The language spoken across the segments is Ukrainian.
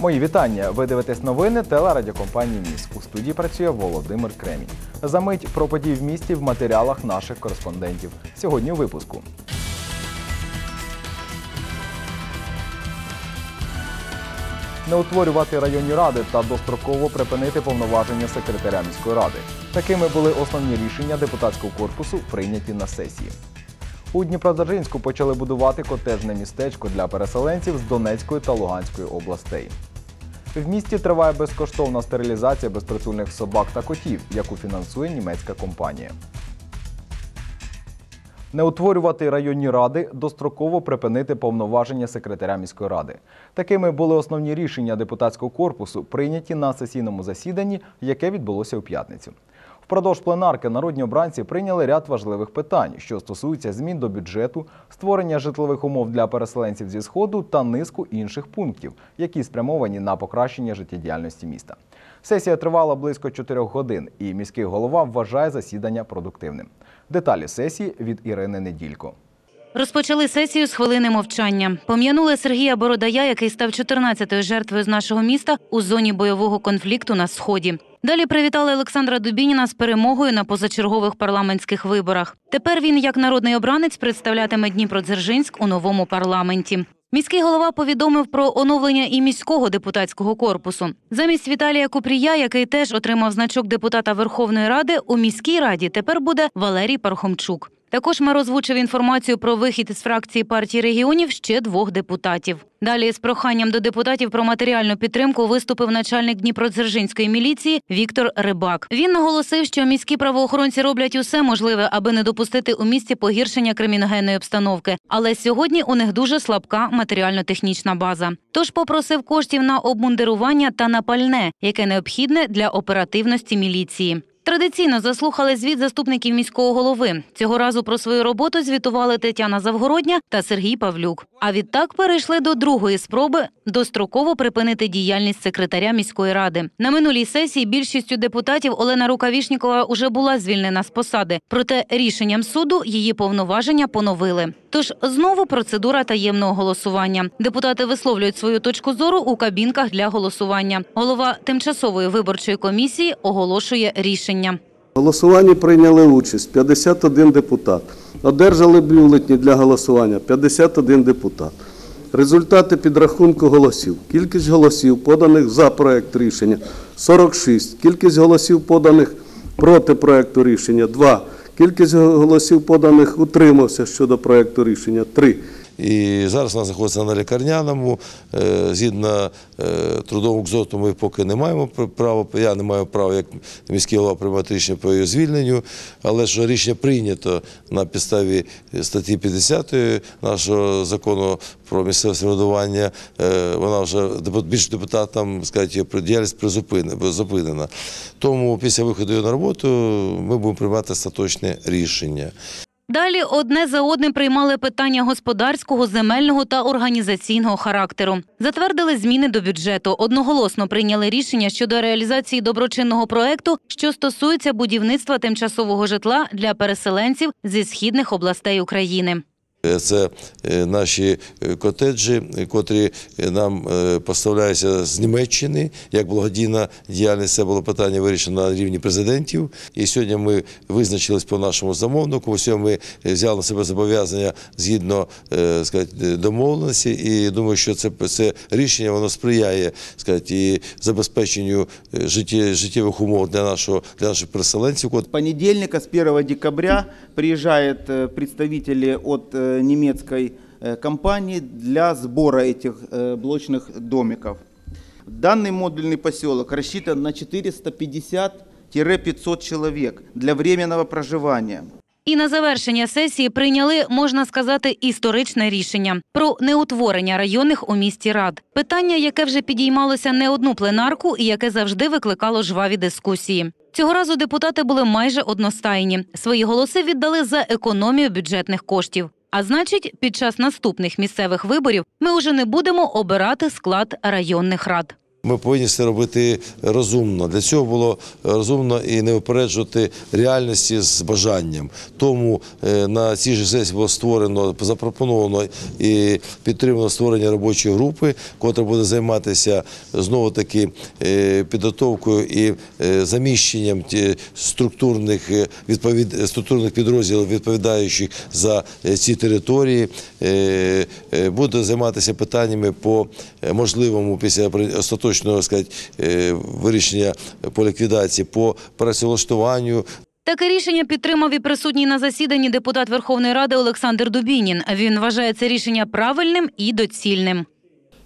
Мої вітання. Ви дивитесь новини телерадіокомпанії Міс. У студії працює Володимир Кремінь. Замить про події в місті в матеріалах наших кореспондентів. Сьогодні у випуску. Не утворювати районні ради та достроково припинити повноваження секретаря міської ради. Такими були основні рішення депутатського корпусу, прийняті на сесії. У Дніпродзержинську почали будувати котежне містечко для переселенців з Донецької та Луганської областей. В місті триває безкоштовна стерилізація безпритульних собак та котів, яку фінансує німецька компанія. Не утворювати районні ради, достроково припинити повноваження секретаря міської ради. Такими були основні рішення депутатського корпусу, прийняті на сесійному засіданні, яке відбулося у п'ятницю. Впродовж пленарки народні обранці прийняли ряд важливих питань, що стосуються змін до бюджету, створення житлових умов для переселенців зі сходу та низку інших пунктів, які спрямовані на покращення життєдіяльності міста. Сесія тривала близько 4 годин, і міський голова вважає засідання продуктивним. Деталі сесії від Ірини Неділько. Розпочали сесію з хвилини мовчання. Пом'янули Сергія Бородая, який став 14-ю жертвою з нашого міста у зоні бойового конфлікту на сході. Далі привітали Олександра Дубініна з перемогою на позачергових парламентських виборах. Тепер він, як народний обранець, представлятиме Дніпродзержинськ у новому парламенті. Міський голова повідомив про оновлення і міського депутатського корпусу. Замість Віталія Купрія, який теж отримав значок депутата Верховної Ради, у міській раді тепер буде Валерій Пархомчук. Також мер озвучив інформацію про вихід із фракції партії регіонів ще двох депутатів. Далі з проханням до депутатів про матеріальну підтримку виступив начальник Дніпродзержинської міліції Віктор Рибак. Він наголосив, що міські правоохоронці роблять усе можливе, аби не допустити у місті погіршення криміногенної обстановки. Але сьогодні у них дуже слабка матеріально-технічна база. Тож попросив коштів на обмундирування та на пальне, яке необхідне для оперативності міліції. Традиційно заслухали звіт заступників міського голови. Цього разу про свою роботу звітували Тетяна Завгородня та Сергій Павлюк. А відтак перейшли до другої спроби достроково припинити діяльність секретаря міської ради. На минулій сесії більшістю депутатів Олена Рукавішнікова уже була звільнена з посади. Проте рішенням суду її повноваження поновили. Тож знову процедура таємного голосування. Депутати висловлюють свою точку зору у кабінках для голосування. Голова тимчасової виборчої комісії оголошує рішення. В голосуванні прийняли участь 51 депутат. Одержали бюлетні для голосування 51 депутат. Результати підрахунку голосів. Кількість голосів, поданих за проект рішення 46. Кількість голосів, поданих проти проекту рішення 2. Кількість голосів, поданих утримався щодо проекту рішення 3. І зараз вона знаходиться на лікарняному. Е, Згідно е, трудового кзоту ми поки не маємо пр- права, я не маю права як міський голова приймати рішення по її звільненню, але що рішення прийнято на підставі статті 50 нашого закону про місцеве самоврядування, е, вона вже більш депутатам її діяльність призупинена. зупинена. Тому після виходу на роботу ми будемо приймати остаточне рішення. Далі одне за одним приймали питання господарського, земельного та організаційного характеру. Затвердили зміни до бюджету. Одноголосно прийняли рішення щодо реалізації доброчинного проекту, що стосується будівництва тимчасового житла для переселенців зі східних областей України. Е, Це е, наші е, котеджі, котрі нам поставляються з Німеччини. Як благодійна діяльність, це було питання вирішено на рівні президентів. І сьогодні ми визначились по нашому замовнику. Сьогодні ми взяли на себе зобов'язання згідно сказати, домовленості. І думаю, що це, це рішення воно сприяє сказати, і забезпеченню життєвих умов для нашого для наших переселенців. Понедельника, с 1 декабря, приезжают представители от э, немецкой э, компании для сбора этих э, блочных домиков. Данный модульный поселок рассчитан на 450-500 человек для временного проживания. І на завершення сесії прийняли, можна сказати, історичне рішення про неутворення районних у місті рад. Питання, яке вже підіймалося не одну пленарку і яке завжди викликало жваві дискусії. Цього разу депутати були майже одностайні. Свої голоси віддали за економію бюджетних коштів. А значить, під час наступних місцевих виборів ми уже не будемо обирати склад районних рад. Ми повинні це робити розумно. Для цього було розумно і не випереджувати реальності з бажанням. Тому е, на цій же сесії було створено, запропоновано і підтримано створення робочої групи, котра буде займатися знову таки е, підготовкою і е, заміщенням структурних е, відповід структурних підрозділів, відповідаючих за е, ці території. Е, е, Буде займатися питаннями по е, можливому після при- остаточного сказати, е, вирішення по ліквідації, по працевлаштуванню, Таке рішення підтримав і присутній на засіданні депутат Верховної Ради Олександр Дубінін. Він вважає це рішення правильним і доцільним.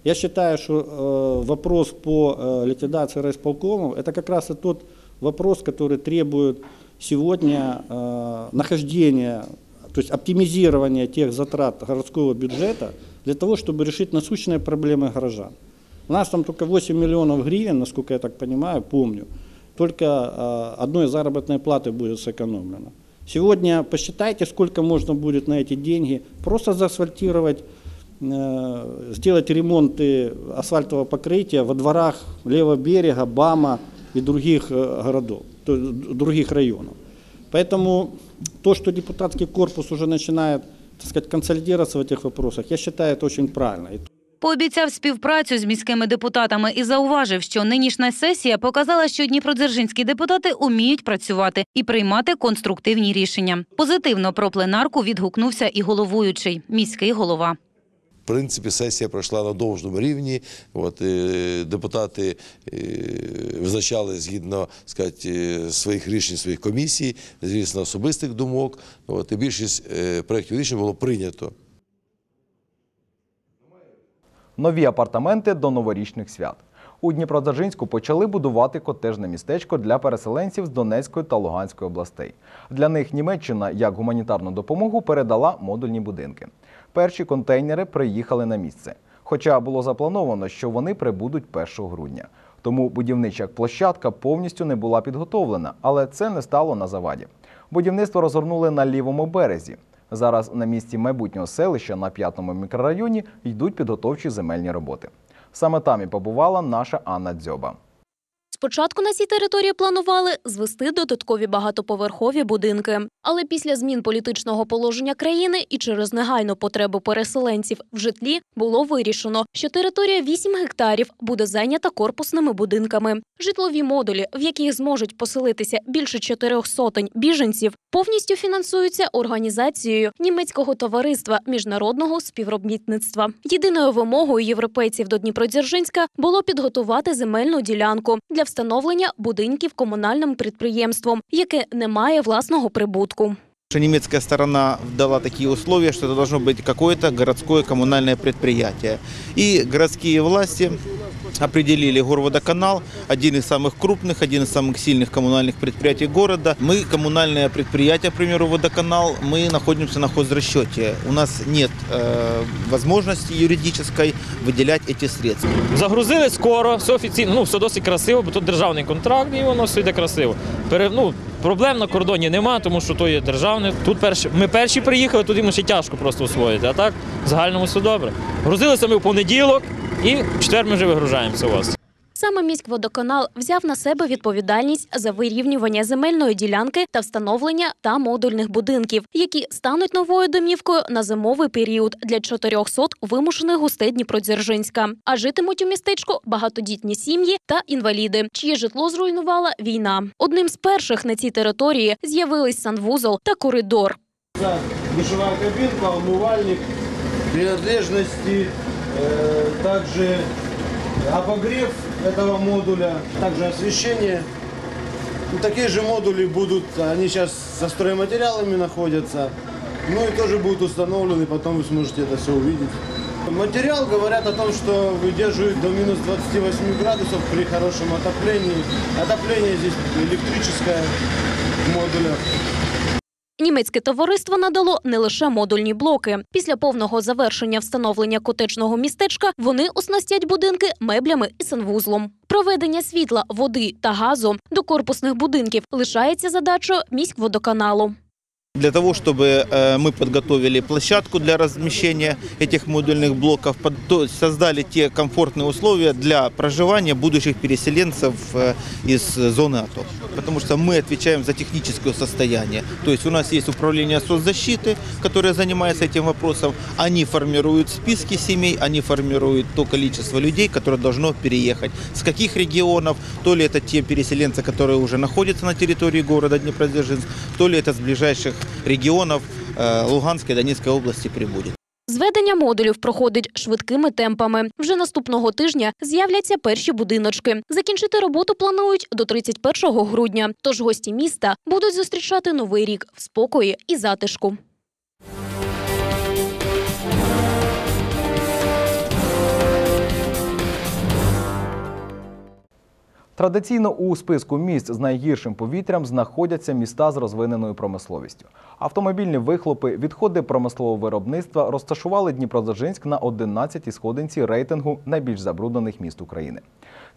Я считаю, что э, вопрос по э, ликвидации райисполкомов – это как раз и тот вопрос, который требует сегодня э, нахождения, то есть оптимизирования тех затрат городского бюджета для того, чтобы решить насущные проблемы горожан. У нас там только 8 миллионов гривен, насколько я так понимаю, помню, только э, одной заработной платы будет сэкономлено. Сегодня посчитайте, сколько можно будет на эти деньги просто заасфальтировать э, сделать ремонты асфальтового покрытия во дворах левого берега, Бама и других э, городов, то есть д- других районов. Поэтому то, что депутатский корпус уже начинает так сказать, консолидироваться в этих вопросах, я считаю это очень правильно. Пообіцяв співпрацю з міськими депутатами і зауважив, що нинішня сесія показала, що дніпродзержинські депутати уміють працювати і приймати конструктивні рішення. Позитивно про пленарку відгукнувся і головуючий міський голова. В принципі, сесія пройшла на довжному рівні. От, е, депутати е, визначали згідно сказати, е, своїх рішень, своїх комісій, звісно, особистих думок. От, і більшість проєктів рішень було прийнято. Нові апартаменти до новорічних свят. У Дніпродзержинську почали будувати котежне містечко для переселенців з Донецької та Луганської областей. Для них Німеччина як гуманітарну допомогу передала модульні будинки. Перші контейнери приїхали на місце. Хоча було заплановано, що вони прибудуть 1 грудня. Тому будівнича площадка повністю не була підготовлена, але це не стало на заваді. Будівництво розгорнули на лівому березі. Зараз на місці майбутнього селища на п'ятому мікрорайоні йдуть підготовчі земельні роботи. Саме там і побувала наша Анна Дзьоба. Спочатку на цій території планували звести додаткові багатоповерхові будинки. Але після змін політичного положення країни і через негайну потребу переселенців в житлі було вирішено, що територія 8 гектарів буде зайнята корпусними будинками. Житлові модулі, в яких зможуть поселитися більше чотирьох сотень біженців, повністю фінансуються організацією німецького товариства міжнародного співробітництва. Єдиною вимогою європейців до Дніпродзержинська було підготувати земельну ділянку для встановлення будинків комунальним підприємством, яке не має власного прибутку Что Немецкая сторона дала такие условия, что это должно быть какое-то городское коммунальное предприятие. И городские власти определили Горводоканал, один из самых крупных, один из самых сильных коммунальных предприятий города. Мы, коммунальное предприятие, к примеру, Водоканал, мы находимся на хозрасчете. У нас нет э, возможности юридической выделять эти средства. Загрузили скоро, все офіційно, ну все досить красиво, бо тут державний контракт і воно все йде красиво. Пере, ну, проблем на кордоні нема, тому що то є державне. Тут перші, ми перші приїхали, тут йому ще тяжко просто освоїти. А так в загальному все добре. Грузилися ми в понеділок і в четвер ми вже вигружаємося у вас. Саме міськводоканал взяв на себе відповідальність за вирівнювання земельної ділянки та встановлення та модульних будинків, які стануть новою домівкою на зимовий період для 400 вимушених гостей Дніпродзержинська. А житимуть у містечку багатодітні сім'ї та інваліди, чиє житло зруйнувала війна. Одним з перших на цій території з'явились санвузол та коридор. душевая кабинка, умывальник, принадлежности, э, также обогрев этого модуля, также освещение. Ну, такие же модули будут, они сейчас со стройматериалами находятся, ну и тоже будут установлены, потом вы сможете это все увидеть. Материал говорят о том, что выдерживает до минус 28 градусов при хорошем отоплении. Отопление здесь электрическое в модулях. Німецьке товариство надало не лише модульні блоки. Після повного завершення встановлення котечного містечка вони оснастять будинки меблями і санвузлом. Проведення світла, води та газу до корпусних будинків лишається задачою міськводоканалу. Для того, чтобы э, мы подготовили площадку для размещения этих модульных блоков, создали те комфортные условия для проживания будущих переселенцев э, из зоны АТО. Потому что мы отвечаем за техническое состояние. То есть у нас есть управление соцзащиты, которое занимается этим вопросом. Они формируют списки семей, они формируют то количество людей, которое должно переехать. С каких регионов, то ли это те переселенцы, которые уже находятся на территории города Днепродзержинск, то ли это с ближайших регионов э, Луганской и Донецкой области прибудет. Зведення модулів проходить швидкими темпами. Вже наступного тижня з'являться перші будиночки. Закінчити роботу планують до 31 грудня. Тож гості міста будуть зустрічати новий рік в спокої і затишку. Традиційно у списку місць з найгіршим повітрям знаходяться міста з розвиненою промисловістю. Автомобільні вихлопи, відходи промислового виробництва розташували Дніпродзержинськ на 11-й сходинці рейтингу найбільш забруднених міст України.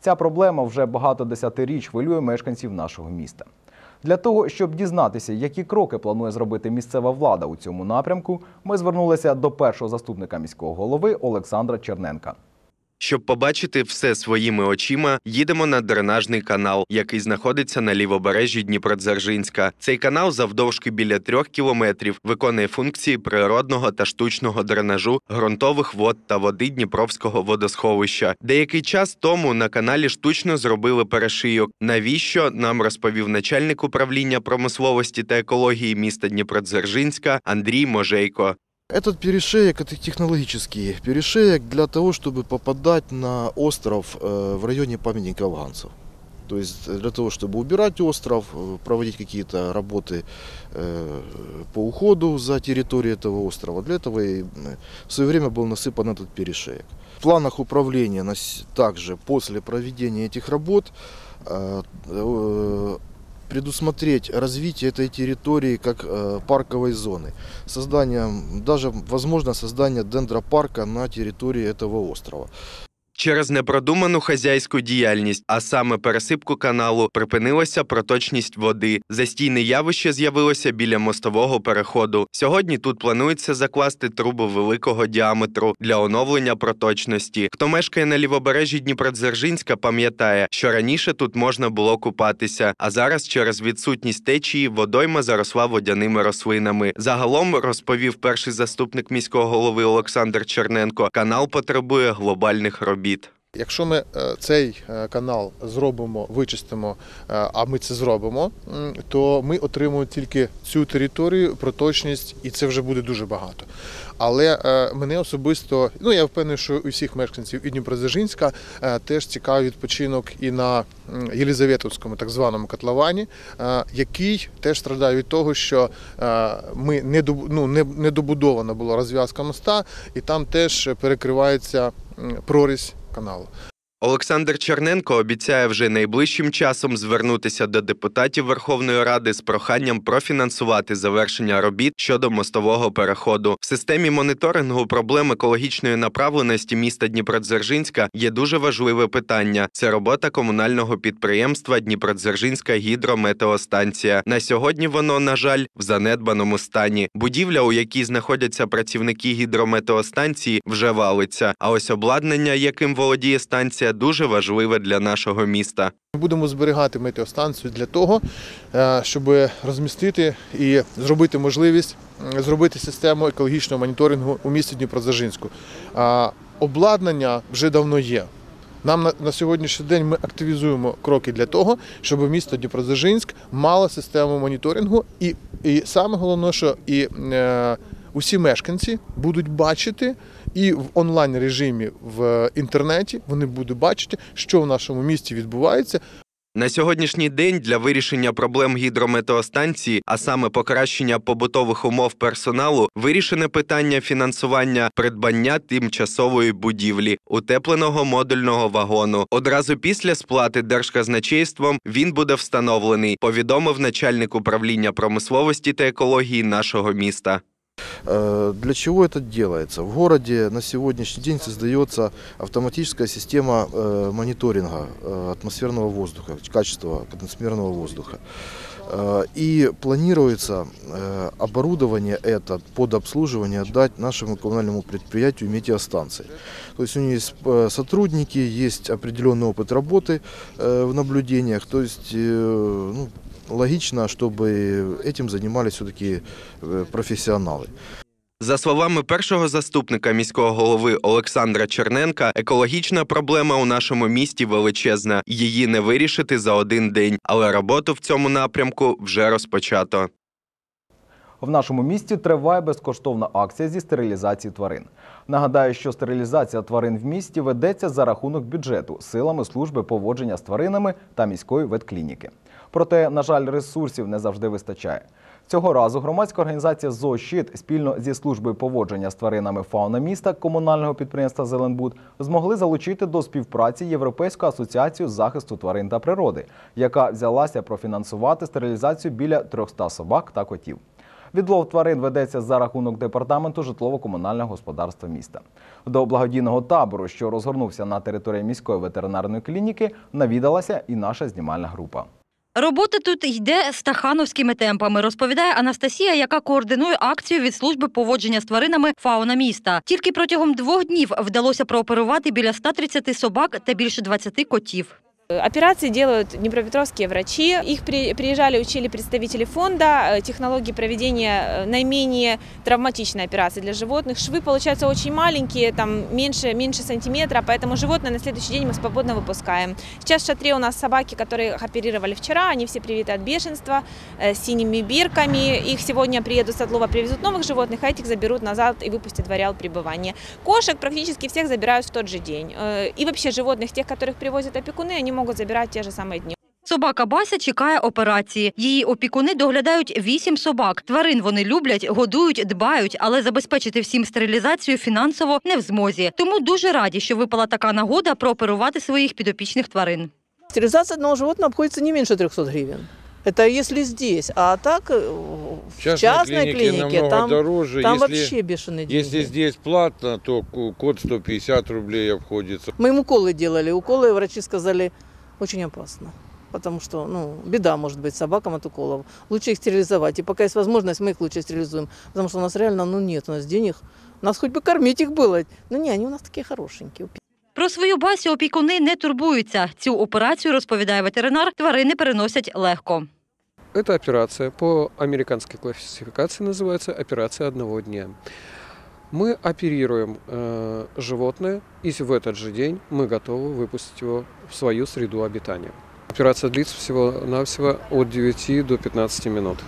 Ця проблема вже багато десятиріч хвилює мешканців нашого міста. Для того, щоб дізнатися, які кроки планує зробити місцева влада у цьому напрямку, ми звернулися до першого заступника міського голови Олександра Черненка. Щоб побачити все своїми очима, їдемо на дренажний канал, який знаходиться на лівобережжі Дніпродзержинська. Цей канал завдовжки біля трьох кілометрів виконує функції природного та штучного дренажу ґрунтових вод та води Дніпровського водосховища. Деякий час тому на каналі штучно зробили перешийок. Навіщо нам розповів начальник управління промисловості та екології міста Дніпродзержинська Андрій Можейко. Этот перешеек – это технологический перешеек для того, чтобы попадать на остров э, в районе памятника афганцев. То есть для того, чтобы убирать остров, э, проводить какие-то работы э, по уходу за территорией этого острова. Для этого и э, в свое время был насыпан этот перешеек. В планах управления также после проведения этих работ э, э, предусмотреть развитие этой территории как э, парковой зоны. Создание, даже возможно создание дендропарка на территории этого острова. Через непродуману хазяйську діяльність, а саме пересипку каналу, припинилася проточність води. Застійне явище з'явилося біля мостового переходу. Сьогодні тут планується закласти трубу великого діаметру для оновлення проточності. Хто мешкає на лівобережжі Дніпродзержинська, пам'ятає, що раніше тут можна було купатися, а зараз через відсутність течії водойма заросла водяними рослинами. Загалом розповів перший заступник міського голови Олександр Черненко. Канал потребує глобальних робіт. Якщо ми е, цей е, канал зробимо, вичистимо, е, а ми це зробимо, то ми отримуємо тільки цю територію, проточність, і це вже буде дуже багато. Але мене особисто, ну я впевнений, що у всіх мешканців і Дніпродзержинська теж цікавий відпочинок і на м, Єлизаветовському так званому котловані, який теж страдає від того, що ми не ну, не, добудована була розв'язка моста, і там теж перекривається прорізь каналу. Олександр Черненко обіцяє вже найближчим часом звернутися до депутатів Верховної Ради з проханням профінансувати завершення робіт щодо мостового переходу. В системі моніторингу проблем екологічної направленості міста Дніпродзержинська є дуже важливе питання. Це робота комунального підприємства Дніпродзержинська гідрометеостанція. На сьогодні воно, на жаль, в занедбаному стані. Будівля, у якій знаходяться працівники гідрометеостанції, вже валиться. А ось обладнання, яким володіє станція, дуже важливе для нашого міста. Ми будемо зберігати метеостанцію для того, е, щоб розмістити і зробити можливість зробити систему екологічного моніторингу у місті Дніпродзержинську. Обладнання вже давно є. Нам на, на сьогоднішній день ми активізуємо кроки для того, щоб місто Дніпродзержинськ мало систему моніторингу, і, і саме головне, що і е, усі мешканці будуть бачити і в онлайн режимі в інтернеті вони будуть бачити, що в нашому місті відбувається, На сьогоднішній день для вирішення проблем гідрометеостанції, а саме покращення побутових умов персоналу, вирішене питання фінансування придбання тимчасової будівлі, утепленого модульного вагону. Одразу після сплати держказначейством він буде встановлений, повідомив начальник управління промисловості та екології нашого міста. Э, Для чего это делается? В городе на сегодняшний день создается автоматическая система э, мониторинга э, атмосферного воздуха, качества атмосферного воздуха. Э, И планируется э, оборудование это под обслуживание отдать нашему коммунальному предприятию метеостанции. То есть у нее есть э, сотрудники, есть определенный опыт работы э, в наблюдениях. То есть э, ну, логично, чтобы этим занимались все-таки профессионалы. За словами першого заступника міського голови Олександра Черненка, екологічна проблема у нашому місті величезна. Її не вирішити за один день, але роботу в цьому напрямку вже розпочато. В нашому місті триває безкоштовна акція зі стерилізації тварин. Нагадаю, що стерилізація тварин в місті ведеться за рахунок бюджету силами служби поводження з тваринами та міської ветклініки. Проте, на жаль, ресурсів не завжди вистачає. Цього разу громадська організація «Зоощит» спільно зі службою поводження з тваринами фауна міста комунального підприємства Зеленбуд змогли залучити до співпраці Європейську асоціацію захисту тварин та природи, яка взялася профінансувати стерилізацію біля 300 собак та котів. Відлов тварин ведеться за рахунок департаменту житлово-комунального господарства міста. До благодійного табору, що розгорнувся на території міської ветеринарної клініки, навідалася і наша знімальна група. Робота тут йде стахановськими темпами, розповідає Анастасія, яка координує акцію від служби поводження з тваринами фауна міста. Тільки протягом двох днів вдалося прооперувати біля 130 собак та більше 20 котів. Операции делают днепропетровские врачи. Их при- приезжали, учили представители фонда. Э, Технологии проведения э, наименее травматичной операции для животных. Швы получаются очень маленькие, там меньше, меньше сантиметра, поэтому животное на следующий день мы свободно выпускаем. Сейчас в шатре у нас собаки, которых оперировали вчера, они все привиты от бешенства, э, с синими бирками. Их сегодня приедут с отлова, привезут новых животных, а этих заберут назад и выпустят в ареал пребывания. Кошек практически всех забирают в тот же день. И вообще животных, тех, которых привозят опекуны, они могут забирать в те же самые дни. Собака Бася чекає операції. Її опікуни доглядають вісім собак. Тварин вони люблять, годують, дбають, але забезпечити всім стерилізацію фінансово не в змозі. Тому дуже раді, що випала така нагода прооперувати своїх підопічних тварин. Стерилизация одного животного обходится не меньше 300 гривен. Это если здесь. А так э, в частной частной клинике клинике, намного там, дороже. там Если- вообще бешеные деньги. Если здесь платно, то ку- код 150 рублей обходится. Мы им уколы делали. Уколы врачи сказали очень опасно. Потому что, ну, беда может быть собакам от уколов. Лучше их стерилизовать. И пока есть возможность, мы их лучше стерилизуем. Потому что у нас реально, ну, нет у нас денег. Нас хоть бы кормить их было. Ну, не, они у нас такие хорошенькие. Про свою Басю опікуни не турбуються. Цю операцію, розповідає ветеринар, тварини переносять легко. Эта операция по американской классификации называется операция одного дня. Мы оперируем э, животное, и в этот же день мы готовы выпустить его в свою среду обитания. Операция длится всего-навсего от 9 до 15 минут.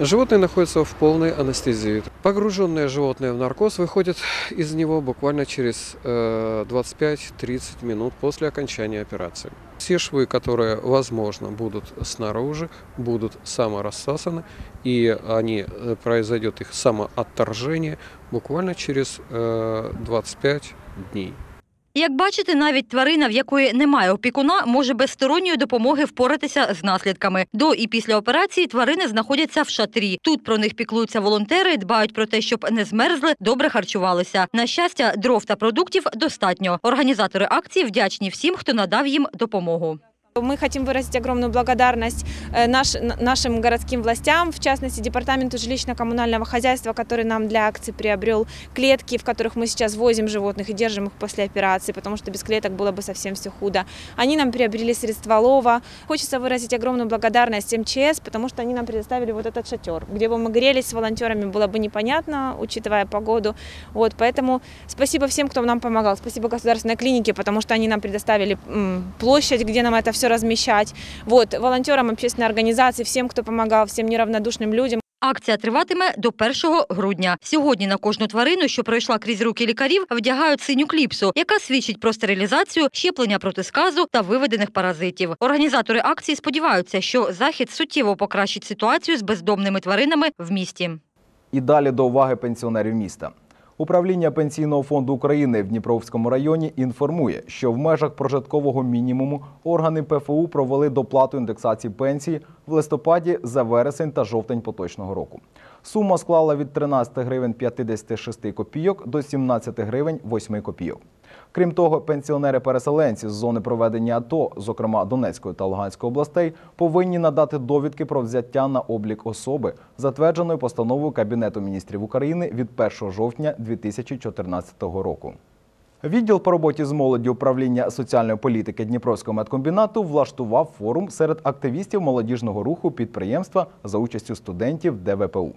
Животное находится в полной анестезии. Погруженное животное в наркоз выходит из него буквально через э, 25-30 минут после окончания операции. Все швы, которые, возможно, будут снаружи, будут саморассасаны, и они, э, произойдет их самоотторжение буквально через э, 25 дней. Як бачите, навіть тварина, в якої немає опікуна, може без сторонньої допомоги впоратися з наслідками. До і після операції тварини знаходяться в шатрі. Тут про них піклуються волонтери, дбають про те, щоб не змерзли, добре харчувалися. На щастя, дров та продуктів достатньо. Організатори акції вдячні всім, хто надав їм допомогу. Мы хотим выразить огромную благодарность э, наш- нашим городским властям, в частности, Департаменту жилищно-коммунального хозяйства, который нам для акции приобрел клетки, в которых мы сейчас возим животных и держим их после операции, потому что без клеток было бы совсем все худо. Они нам приобрели средства лова. Хочется выразить огромную благодарность МЧС, потому что они нам предоставили вот этот шатер, где бы мы грелись с волонтерами, было бы непонятно, учитывая погоду. Вот, поэтому спасибо всем, кто нам помогал. Спасибо государственной клинике, потому что они нам предоставили площадь, где нам это все размещать. Вот, волонтерам общественной организации, всем, кто помогал, всем неравнодушным людям. Акція триватиме до 1 грудня. Сьогодні на кожну тварину, що пройшла крізь руки лікарів, вдягають синю кліпсу, яка свідчить про стерилізацію, щеплення проти сказу та виведених паразитів. Організатори акції сподіваються, що захід суттєво покращить ситуацію з бездомними тваринами в місті. І далі до уваги пенсіонерів міста. Управління Пенсійного фонду України в Дніпровському районі інформує, що в межах прожиткового мінімуму органи ПФУ провели доплату індексації пенсії в листопаді за вересень та жовтень поточного року. Сума склала від 13 гривень 56 копійок до 17 гривень 8 копійок. Крім того, пенсіонери-переселенці з зони проведення АТО, зокрема Донецької та Луганської областей, повинні надати довідки про взяття на облік особи, затвердженої постановою Кабінету міністрів України від 1 жовтня 2014 року. Відділ по роботі з молоді управління соціальної політики Дніпровського медкомбінату влаштував форум серед активістів молодіжного руху підприємства за участю студентів ДВПУ.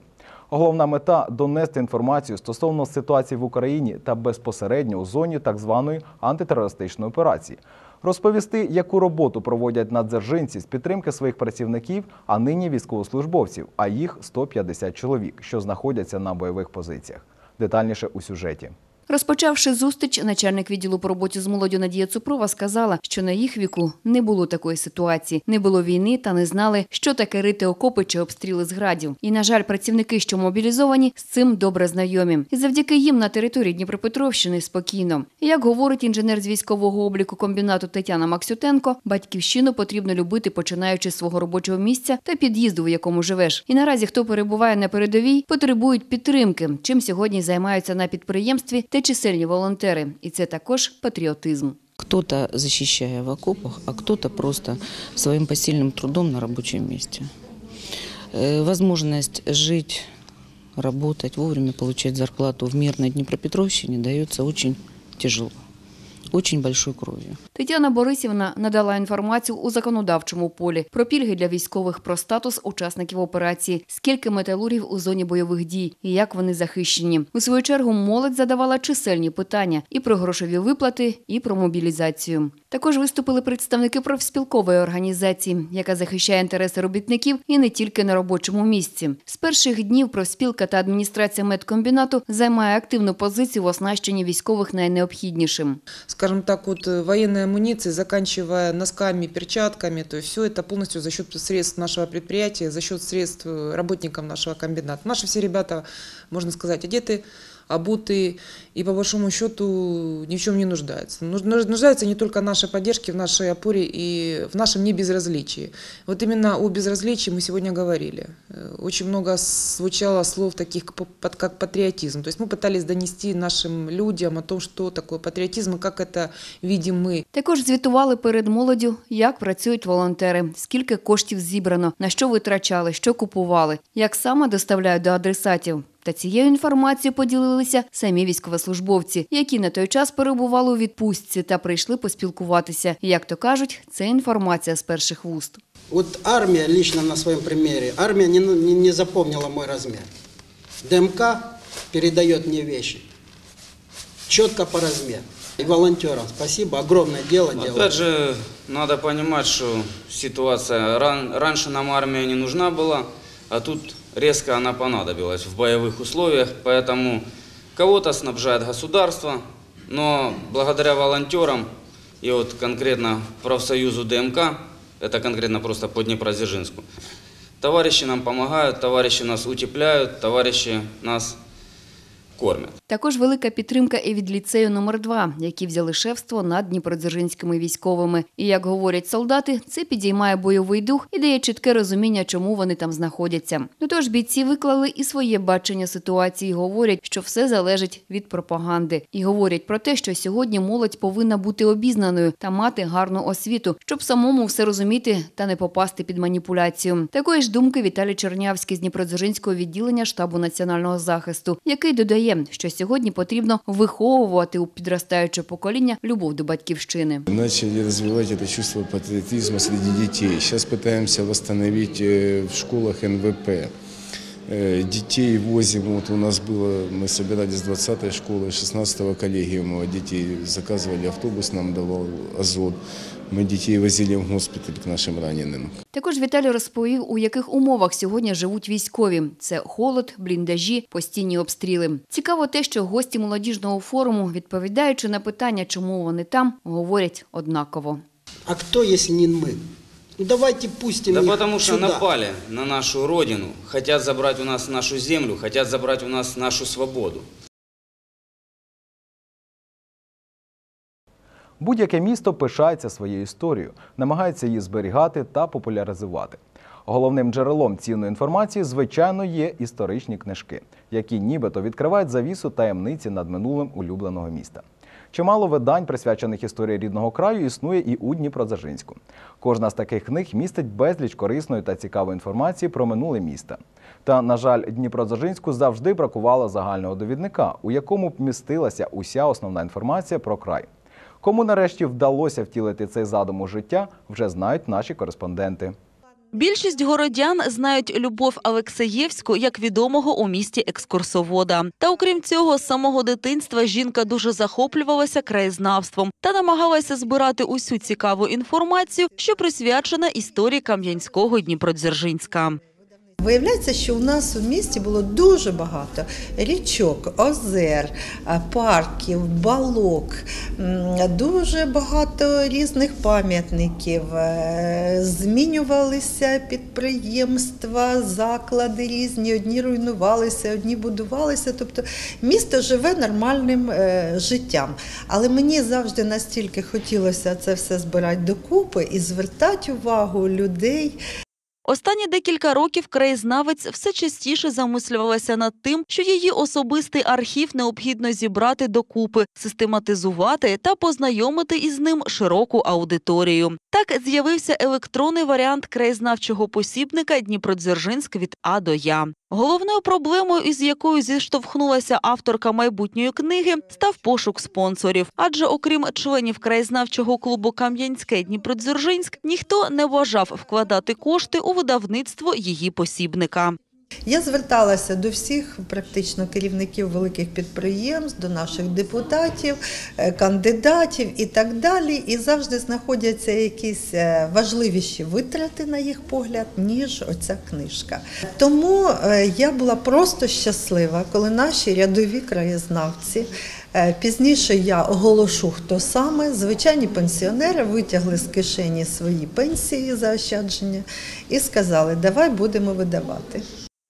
Головна мета донести інформацію стосовно ситуації в Україні та безпосередньо у зоні так званої антитерористичної операції. Розповісти, яку роботу проводять надзержинці з підтримки своїх працівників, а нині військовослужбовців, а їх 150 чоловік, що знаходяться на бойових позиціях. Детальніше у сюжеті. Розпочавши зустріч, начальник відділу по роботі з молоддю Надія Цупрова сказала, що на їх віку не було такої ситуації, не було війни та не знали, що таке рити окопи чи обстріли з градів. І, на жаль, працівники, що мобілізовані, з цим добре знайомі. І завдяки їм на території Дніпропетровщини спокійно. Як говорить інженер з військового обліку комбінату Тетяна Максютенко, батьківщину потрібно любити, починаючи з свого робочого місця та під'їзду, в якому живеш. І наразі, хто перебуває на передовій, потребують підтримки, чим сьогодні займаються на підприємстві та чисельні волонтери. І це також патріотизм. Кто-то защищая в окопах, а кто-то просто своим посильным трудом на рабочем месте. Э, Возможность жить, работать, вовремя получать зарплату в мирной Днепропетровщине дается очень тяжело, Очень большой кровью. Тетяна Борисівна надала інформацію у законодавчому полі про пільги для військових, про статус учасників операції, скільки металургів у зоні бойових дій і як вони захищені. У свою чергу молодь задавала чисельні питання і про грошові виплати, і про мобілізацію. Також виступили представники профспілкової організації, яка захищає інтереси робітників і не тільки на робочому місці. З перших днів профспілка та адміністрація медкомбінату займає активну позицію в оснащенні військових найнеобхіднішим скажем так, от э, военной амуниции, заканчивая носками, перчатками, то есть все это полностью за счет средств нашего предприятия, за счет средств э, работников нашего комбината. Наши все ребята, можно сказать, одеты, обуты и по большому счету ни в чем не нуждаются. Нуж- Нуждаются не только в нашей поддержке, в нашей опоре и в нашем небезразличии. Вот именно о безразличии мы сегодня говорили. Э, Очень много звучало слов таких как пат- как патриотизм. То есть мы пытались донести нашим людям о том, что такое патриотизм и как это видим мы. Також звітували перед молоддю, як працюють волонтери, скільки коштів зібрано, на що витрачали, що купували, як саме доставляють до адресатів. Та цією інформацією поділилися самі військовослужбовці, які на той час перебували у відпустці та прийшли поспілкуватися. Як то кажуть, це інформація з перших вуст. Вот армия, лично на своем примере, армия не, не, не запомнила мой размер. ДМК передает мне вещи четко по размеру. И волонтерам спасибо, огромное дело Опять делают. же, надо понимать, что ситуация, ран- раньше нам армия не нужна была, а тут резко она понадобилась в боевых условиях, поэтому кого-то снабжает государство, но благодаря волонтерам и вот конкретно профсоюзу ДМК, это конкретно просто по Днепродзержинску, товарищи нам помогают, товарищи нас утепляют, товарищи нас кормят. Також велика підтримка і від ліцею номер 2 які взяли шефство над дніпродзержинськими військовими. І як говорять солдати, це підіймає бойовий дух і дає чітке розуміння, чому вони там знаходяться. До того ж, бійці виклали і своє бачення ситуації. Говорять, що все залежить від пропаганди, і говорять про те, що сьогодні молодь повинна бути обізнаною та мати гарну освіту, щоб самому все розуміти та не попасти під маніпуляцію. Такої ж думки Віталій Чернявський з Дніпродзержинського відділення штабу національного захисту, який додає, що сьогодні потрібно виховувати у підростаюче покоління любов до батьківщини. Начали развивать это чувство патриотизма среди детей. Сейчас пытаемся восстановить э, в школах НВП. Э, Детей возим, вот у нас было, мы собирались с 20-й школы, 16-го коллегиума, детей заказывали автобус, нам давал Азот. Мы детей возили в госпиталь к нашим раненым. Також Віталій розповів, у яких умовах сьогодні живуть військові: це холод, бліндажі, постійні обстріли. Цікаво те, що гості молодіжного форуму, відповідаючи на питання, чому вони там, говорять однаково. А кто, если не мы? Ну, давайте пустим Да их потому что сюда. напали на нашу родину, хотят забрать у нас нашу землю, хотят забрать у нас нашу свободу. Будь-яке місто пишається своєю історією, намагається її зберігати та популяризувати. Головним джерелом цінної інформації, звичайно, є історичні книжки, які нібито відкривають завісу таємниці над минулим улюбленого міста. Чимало видань, присвячених історії рідного краю, існує і у Дніпродзержинську. Кожна з таких книг містить безліч корисної та цікавої інформації про минуле міста. Та, на жаль, Дніпродзержинську завжди бракувало загального довідника, у якому б містилася уся основна інформація про край. Кому нарешті вдалося втілити цей задум у життя, вже знають наші кореспонденти. Більшість городян знають Любов Алексеєвську як відомого у місті екскурсовода. Та окрім цього, з самого дитинства жінка дуже захоплювалася краєзнавством та намагалася збирати усю цікаву інформацію, що присвячена історії Кам'янського Дніпродзержинська. Виявляється, що у нас у місті було дуже багато річок, озер, парків, балок, дуже багато різних пам'ятників. Е, Змінювалися підприємства, заклади різні, одні руйнувалися, одні будувалися. Тобто місто живе нормальним е, життям. Але мені завжди настільки хотілося це все збирати докупи і звертати увагу людей. Останні декілька років краєзнавець все частіше замислювалася над тим, що її особистий архів необхідно зібрати докупи, систематизувати та познайомити із ним широку аудиторію. Так з'явився електронний варіант краєзнавчого посібника Дніпродзержинськ від А до Я. Головною проблемою, із якою зіштовхнулася авторка майбутньої книги, став пошук спонсорів. Адже окрім членів краєзнавчого клубу Кам'янське Дніпродзержинськ, ніхто не бажав вкладати кошти у видавництво її посібника. Я зверталася до всіх практично керівників великих підприємств, до наших депутатів, е, кандидатів і так далі. І завжди знаходяться якісь е, важливіші витрати, на їх погляд, ніж оця книжка. Тому е, я була просто щаслива, коли наші рядові краєзнавці. Пізніше я оголошу, хто саме. Звичайні пенсіонери витягли з кишені свої пенсії заощадження і сказали, давай будемо видавати.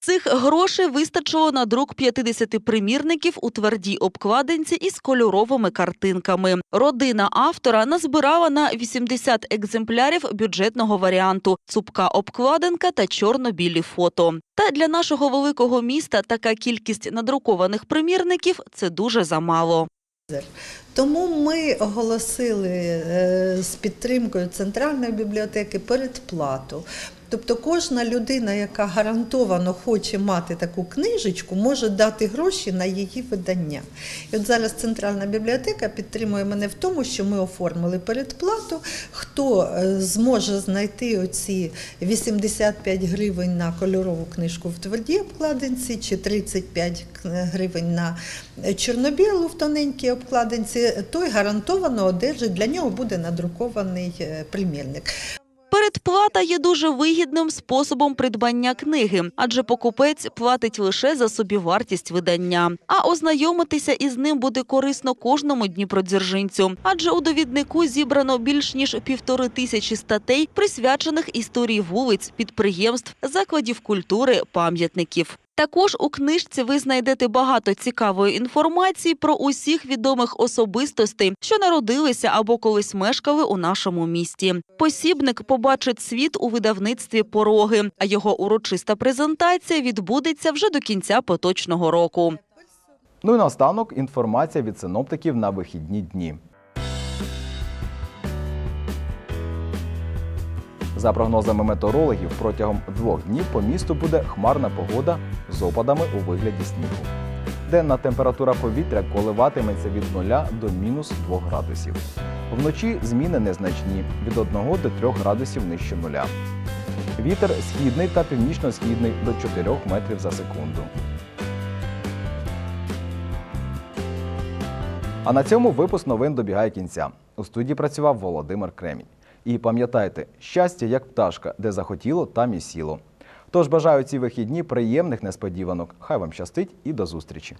Цих грошей вистачило на друк 50 примірників у твердій обкладинці із кольоровими картинками. Родина автора назбирала на 80 екземплярів бюджетного варіанту, цупка обкладинка та чорно-білі фото. Та для нашого великого міста така кількість надрукованих примірників це дуже замало. Тому ми оголосили е, з підтримкою центральної бібліотеки передплату. Тобто кожна людина, яка гарантовано хоче мати таку книжечку, може дати гроші на її видання. І от зараз центральна бібліотека підтримує мене в тому, що ми оформили передплату. Хто е, зможе знайти оці 85 гривень на кольорову книжку в твердій обкладинці, чи 35 гривень на чорнобілу в тоненькій обкладинці, той гарантовано одержить. Для нього буде надрукований е, примірник. Передплата є дуже вигідним способом придбання книги, адже покупець платить лише за собівартість видання. А ознайомитися із ним буде корисно кожному дніпродзержинцю, адже у довіднику зібрано більш ніж півтори тисячі статей, присвячених історії вулиць, підприємств, закладів культури, пам'ятників. Також у книжці ви знайдете багато цікавої інформації про усіх відомих особистостей, що народилися або колись мешкали у нашому місті. Посібник побачить світ у видавництві пороги, а його урочиста презентація відбудеться вже до кінця поточного року. Ну і наостанок інформація від синоптиків на вихідні дні. За прогнозами метеорологів, протягом двох днів по місту буде хмарна погода з опадами у вигляді снігу. Денна температура повітря коливатиметься від 0 до мінус 2 градусів. Вночі зміни незначні від 1 до 3 градусів нижче нуля. Вітер східний та північно-східний до 4 метрів за секунду. А на цьому випуск новин добігає кінця. У студії працював Володимир Кремінь. І пам'ятайте, щастя як пташка, де захотіло, там і сіло. Тож бажаю ці вихідні приємних несподіванок. Хай вам щастить і до зустрічі!